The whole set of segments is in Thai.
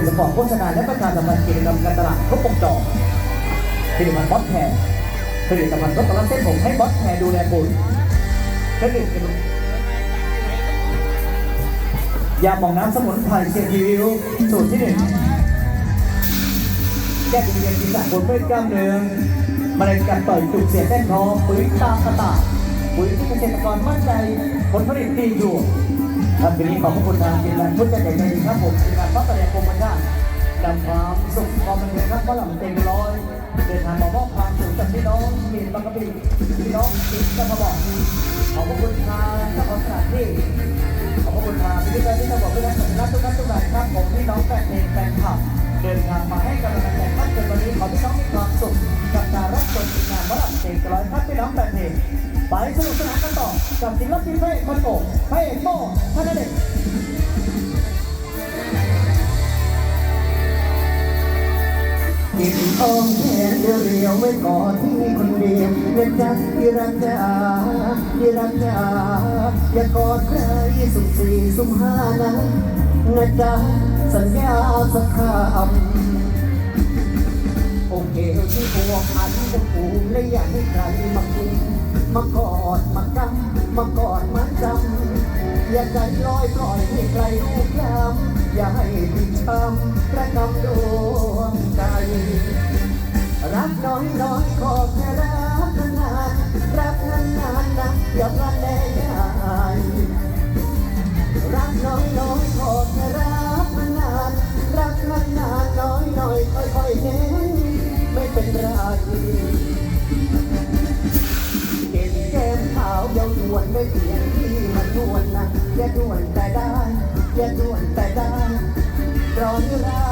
ดเฉพาะโฆษณาและประชาสัมพันธ์กิจกรรมการตลาดครบวงจรผลิตภัณฑ์บอสแคร์ผลิตภัณฑ์ลดกำลังเส้นผมให้บอสแคร์ดูแลคุณผลิตภัณฑ์ยาหมองน้ำสมุนไพรเซียนวิวสูตรที่หนึ่งแก้วิงเวียนศีรษะปวดเมื่อยกล้ามเนื้อมะเร็งการต่อยจุกเสียดแน่นท้องปุ๋ยตามกระต่ายปุ๋ยที่เกษตรกรมั่นใจผลผลิตดีอยู่ ท่านวันนี้ขอบพระคุณทางทีมงานชุดใหญ่ใจดีครับผมทีมงานพัฒนาโปรโมชั่นนำความสุขความบันเทิงครับว่าหลังเต็มร้อยเดินทางมามอบความสุขกับพี่น้องเมียนบางกะปิพี่น้องติดกระบอกขอบพระคุณทางเจ้าของสถานที่ขอบพระคุณทางพิธีการที่จะบอกเพื่อนสัญลักษณ์ทุกท่านทุกท่านครับผมพี่น้องแฟนเพลงแฟนคลับเดินทางมาให้กำลังใจท่านจนวันนี้ขอพี่น้องมีความสุขกับการรับชมงานวลังเต็มร้อยครับพี่น้องแฟนเพลงไปสนุกสนาน กับศิลปินเพลงคนโอบพระเอกโม่พระนเดชกินทองแขนเรียวไว้ก่อนที่คนเดียวเงินจักที่รักจ๋าที่รักจ๋าอย่ากอดใครสุ่มสี่สุ่มห้านะนะจ๊ะสัญญาสักคำโอเคที่พวกอันจะผูและอย่าให้ใครมาคุม มากอดมากำมากอดมาจำอย่าใจลอยปล่อยให้ใครรู้คำอย่าให้ผิดช้ำประกำดวงใจ รักน้อยน้อยขอแค่รักนานรักนานนานนะอย่าพลันแน่ยายรักน้อยน้อยขอแค่รักนานรักนานนานน้อยน้อยค่อยค่อยๆเน้นไม่เป็นไร ที่วนนะอย่าด่วนแต่ได้ อย่าด่วนแต่ได้รอเวลา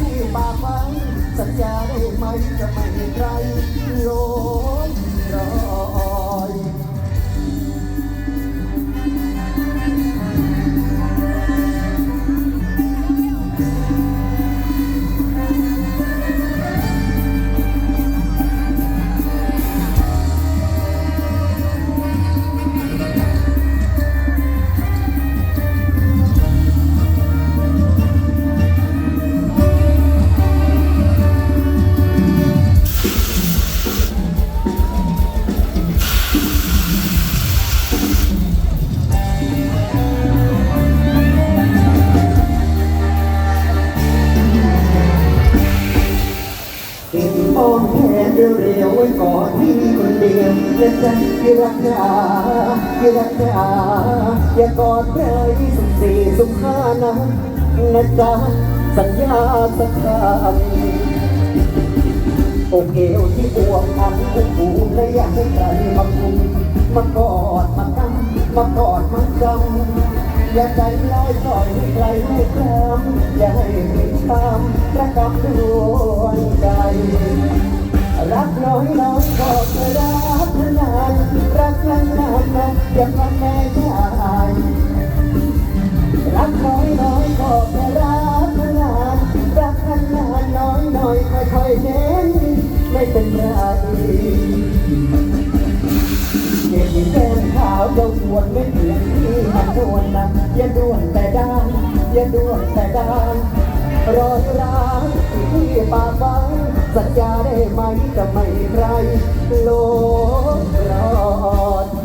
ที่ปากไว้สัญญาได้ไหมจะไม่ เก็บอ้อมแขนเรียวๆไว้ก่อนที่คนเดียวอย่าใจที่รักจ๋าที่ารักจ๋าอย่ากอดใครสุ่มสี่สุ่มห้านะนะจ๊ะสัญญาสักคำโอเคที่ปวงอันอุ้มผูและอยากให้ใครมาคุมมากอดมากำมากอดมาจำ อย่าใจลอยปล่อยให้ใครรู้คำอย่าให้ผิดตามประกับดวงใจ รักน้อยน้อยก็จะรักนานรักนานนานนะอย่าพันแม่ชายรักน้อยน้อยก็แค่รักนานรักนานนานน้อยน้อยค่อยๆเน้ ที่มันนวนะอย่าด่วนแต่ด้านอย่าด่วนแต่ด้านรอร้างที่ปากไว้สัญญาได้ไหมจะไม่ใครโลดรอด